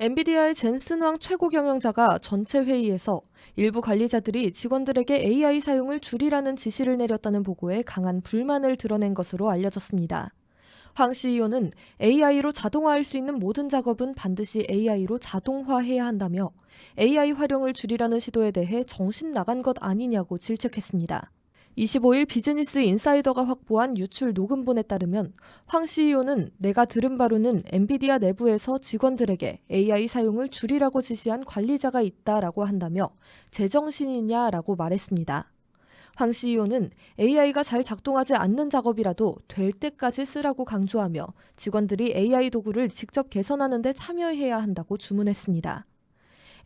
엔비디아의 젠슨 왕 최고 경영자가 전체 회의에서 일부 관리자들이 직원들에게 AI 사용을 줄이라는 지시를 내렸다는 보고에 강한 불만을 드러낸 것으로 알려졌습니다. 황 CEO는 AI로 자동화할 수 있는 모든 작업은 반드시 AI로 자동화해야 한다며 AI 활용을 줄이라는 시도에 대해 정신 나간 것 아니냐고 질책했습니다. 25일 비즈니스 인사이더가 확보한 유출 녹음본에 따르면 황 CEO는 내가 들은 바로는 엔비디아 내부에서 직원들에게 AI 사용을 줄이라고 지시한 관리자가 있다라고 한다며 제정신이냐라고 말했습니다. 황 CEO는 AI가 잘 작동하지 않는 작업이라도 될 때까지 쓰라고 강조하며 직원들이 AI 도구를 직접 개선하는 데 참여해야 한다고 주문했습니다.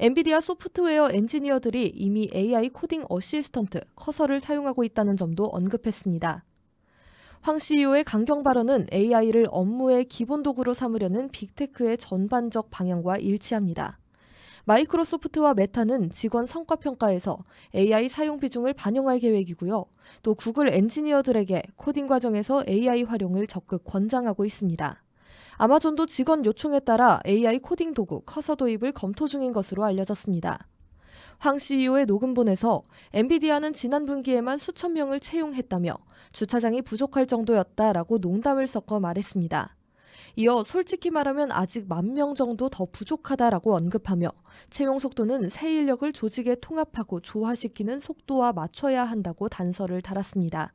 엔비디아 소프트웨어 엔지니어들이 이미 AI 코딩 어시스턴트 커서를 사용하고 있다는 점도 언급했습니다. 황 CEO의 강경 발언은 AI를 업무의 기본 도구로 삼으려는 빅테크의 전반적 방향과 일치합니다. 마이크로소프트와 메타는 직원 성과 평가에서 AI 사용 비중을 반영할 계획이고요. 또 구글 엔지니어들에게 코딩 과정에서 AI 활용을 적극 권장하고 있습니다. 아마존도 직원 요청에 따라 AI 코딩 도구 커서 도입을 검토 중인 것으로 알려졌습니다. 황 CEO의 녹음본에서 엔비디아는 지난 분기에만 수천 명을 채용했다며 주차장이 부족할 정도였다라고 농담을 섞어 말했습니다. 이어 솔직히 말하면 아직 만 명 정도 더 부족하다라고 언급하며 채용 속도는 새 인력을 조직에 통합하고 조화시키는 속도와 맞춰야 한다고 단서를 달았습니다.